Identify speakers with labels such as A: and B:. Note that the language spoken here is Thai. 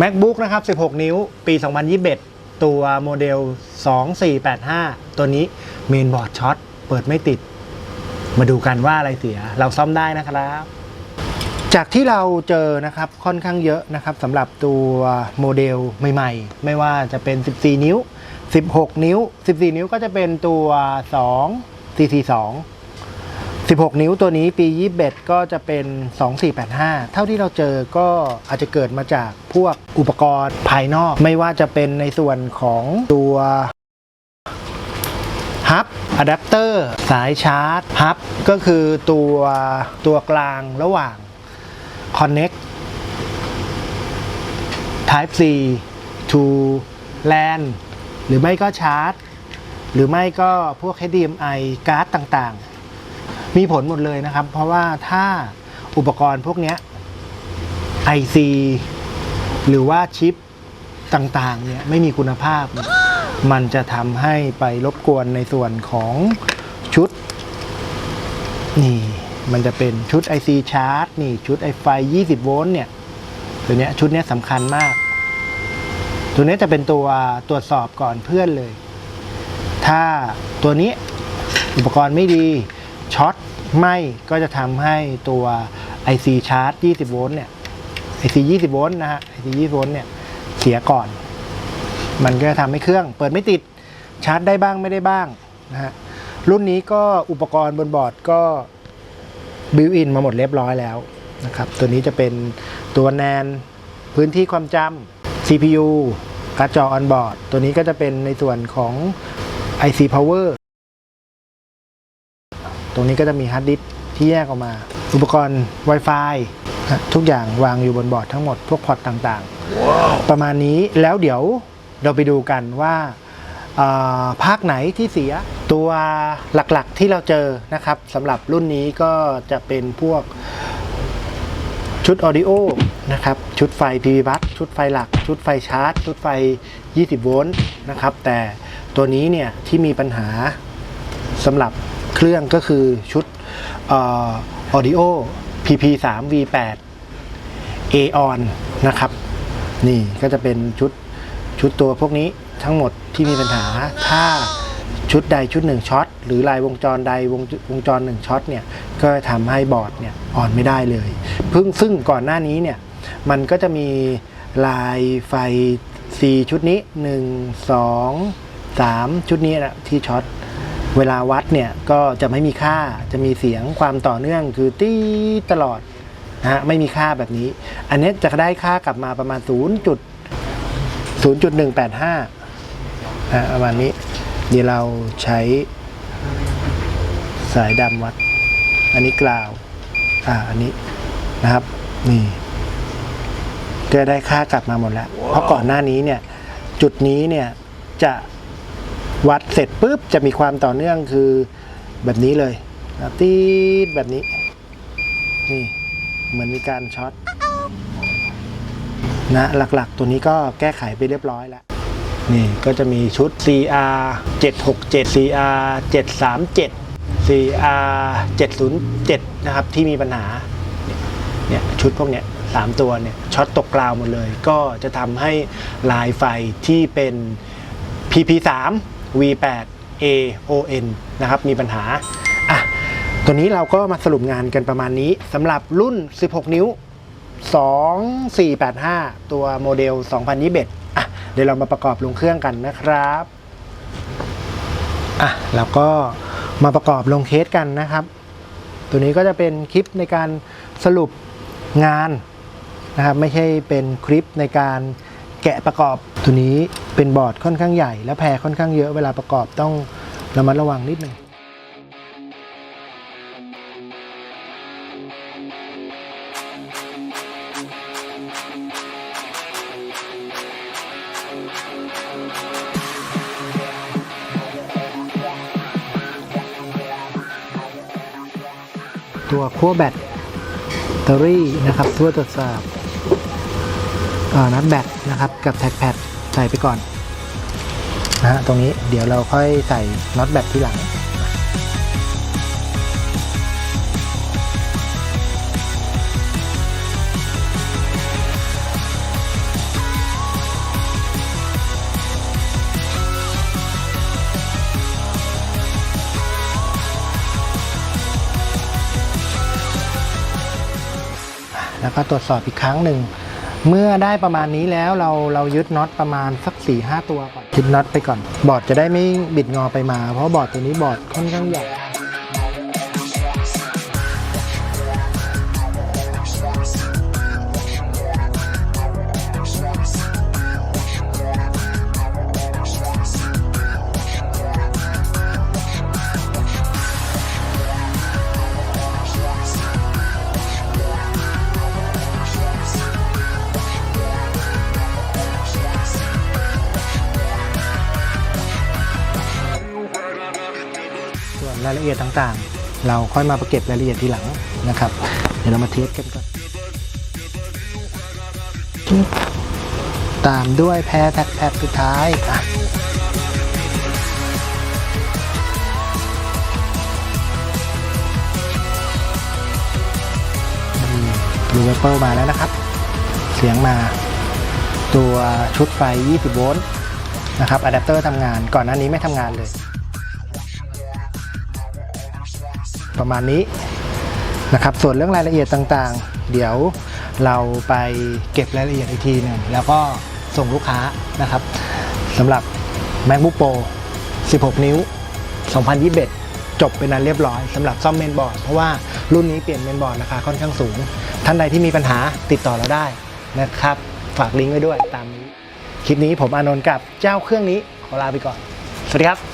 A: MacBook นะครับ 16 นิ้ว ปี 2021 ตัวโมเดล 2485 ตัวนี้เมนบอร์ดช็อต เปิดไม่ติด มาดูกันว่าอะไรเสีย เราซ่อมได้นะครับ จากที่เราเจอนะครับค่อนข้างเยอะนะครับสำหรับตัวโมเดลใหม่ๆ ไม่ว่าจะเป็น 14 นิ้ว 16 นิ้ว 14 นิ้วก็จะเป็นตัว 2 442 16 นิ้วตัวนี้ปี 21 ก็จะเป็น 2485 เท่าที่เราเจอก็อาจจะเกิดมาจากพวกอุปกรณ์ภายนอก ไม่ว่าจะเป็นในส่วนของตัวฮับอะแดปเตอร์สายชาร์จฮับก็คือตัวตัวกลางระหว่าง Connect Type C to LAN หรือไม่ก็ชาร์จ หรือไม่ก็พวก HDMI การ์ดต่างๆ มีผลหมดเลยนะครับ เพราะว่าถ้าอุปกรณ์พวกนี้ IC หรือว่าชิปต่างๆเนี่ยไม่มีคุณภาพ มันจะทำให้ไปรบกวนในส่วนของชุด นี่ มันจะเป็นชุด IC ชาร์จนี่ชุดไอไฟ 20 โวลต์เนี่ยตัวเนี้ยชุดเนี้ยสำคัญมาก ตัวเนี้ยจะเป็นตัวตรวจสอบก่อนเพื่อนเลย ถ้าตัวนี้อุปกรณ์ไม่ดี ช็อตไหมก็จะทำให้ตัว IC ชาร์จ 20 โวลต์เนี่ย IC 20 โวลต์นะฮะ IC 20 โวลต์เนี่ยเสียก่อน มันก็จะทำให้เครื่องเปิดไม่ติดชาร์จได้บ้างไม่ได้บ้างนะฮะรุ่นนี้ก็อุปกรณ์บนบอร์ดก็บิวอินมาหมดเรียบร้อยแล้วนะครับ ตัวนี้จะเป็นตัวแนนพื้นที่ความจำ CPU การ์ดจอออนบอร์ด ตัวนี้ก็จะเป็นในส่วนของ IC Power ตรงนี้ก็จะมีฮาร์ดดิสก์ที่แยกออกมา อุปกรณ์ Wi-Fi นะทุกอย่างวางอยู่บนบอร์ดทั้งหมด พวกพอร์ตต่างๆ ประมาณนี้แล้วเดี๋ยวเราไปดูกันว่าเอ่อภาคไหนที่เสียตัวหลักๆที่เราเจอนะครับสำหรับรุ่นนี้ก็จะเป็นพวกชุดออดิโอนะครับชุดไฟ PV bus ชุดไฟหลัก ชุดไฟชาร์จ ชุดไฟ 20 โวลต์นะครับ แต่ตัวนี้เนี่ยที่มีปัญหาสำหรับ เครื่องก็คือชุดออดิโอ PP3 V8 Aon นะครับ นี่ก็จะเป็นชุดชุดตัวพวกนี้ทั้งหมดที่มีปัญหา ถ้าชุดใดชุดหนึ่งช็อตหรือลายวงจรใดวงวงจรหนึ่งช็อตเนี่ยก็ทำให้บอร์ดเนี่ยอ่อนไม่ได้เลยพิ่งซึ่งก่อนหน้านี้เนี่ยมันก็จะมีลายไฟ C ชุดนี้ 1 2 3 ชุดนี้นะที่ช็อต เวลาวัดเนี่ยก็จะไม่มีค่าจะมีเสียงความต่อเนื่องคือตีตลอดนะฮะไม่มีค่าแบบนี้ อันนี้จะได้ค่ากลับมาประมาณ 0. จุด0.185อ่าประมาณนี้ เดี๋ยวเราใช้สายดำวัด อันนี้กล่าวอ่าอันนี้นะครับ นี่ก็ได้ค่ากลับมาหมดแล้ว เพราะก่อนหน้านี้เนี่ย จุดนี้เนี่ยจะ วัดเสร็จปุ๊บจะมีความต่อเนื่องคือแบบนี้เลยนะตีดแบบนี้ นี่ เหมือนมีการช็อตนะหลักๆ ตัวนี้ก็แก้ไขไปเรียบร้อยแล้ว นี่ก็จะมีชุด CR 767 CR 737 CR 707 นะครับ ที่มีปัญหา เนี่ยชุดพวกเนี้ยสามตัวเนี่ยช็อตตกกลาวหมดเลย ก็จะทำให้ลายไฟที่เป็น PP3 V8 AON นะครับมีปัญหาอะตัวนี้เราก็มาสรุปงานกันประมาณนี้สำหรับรุ่น 16 นิ้ว 2485 ตัวโมเดล 2021อะเดี๋ยวเรามาประกอบลงเครื่องกันนะครับอะแล้วก็มาประกอบลงเคสกันนะครับ ตัวนี้ก็จะเป็นคลิปในการสรุปงานนะครับไม่ใช่เป็นคลิปในการ แกะประกอบตัวนี้เป็นบอร์ดค่อนข้างใหญ่ และแพรค่อนข้างเยอะเวลาประกอบต้องระมัดระวังนิดหนึ่งตัวขั้วแบตเตอรี่นะครับตัวตรวจสอบ น็อตแบตนะครับกับแท็กแพดใส่ไปก่อนนะฮะตรงนี้เดี๋ยวเราค่อยใส่น็อตแบตที่หลังแล้วก็ตรวจสอบอีกครั้งหนึ่ง เมื่อได้ประมาณนี้แล้วเราเรายึดน็อตประมาณสัก4ี่ห้าตัวก่อนยึดน็อตไปก่อน บอร์ดจะได้ไม่บิดงอไปมา เพราะบอร์ดตัวนี้บอร์ดค่อนข้างใหญ่ รายละเอียดต่างๆ เราค่อยมาประเก็บรายละเอียดทีหลังนะครับ เดี๋ยวเรามาเทสกันก่อนตามด้วยแพรแท็กแท็สุดท้ายอะดูเวเปิลมาแล้วนะครับ เสียงมาตัวชุดไฟ 20 โวลต์นะครับอะแดปเตอร์ทำงานก่อนหน้านี้ไม่ทำงานเลย ประมาณนี้นะครับ ส่วนเรื่องรายละเอียดต่างๆ เดี๋ยวเราไปเก็บรายละเอียดอีกทีหนึ่งแล้วก็ส่งลูกค้านะครับสำหรับ MacBook Pro 16 นิ้ว 2021 จบเป็นอันเรียบร้อยสำหรับซ่อมเมนบอร์ด เพราะว่ารุ่นนี้เปลี่ยนเมนบอร์ดราคาค่อนข้างสูง ท่านใดที่มีปัญหาติดต่อเราได้นะครับ ฝากลิงก์ไว้ด้วยตามนี้ คลิปนี้ผมอานนท์กับเจ้าเครื่องนี้ขอลาไปก่อน สวัสดีครับ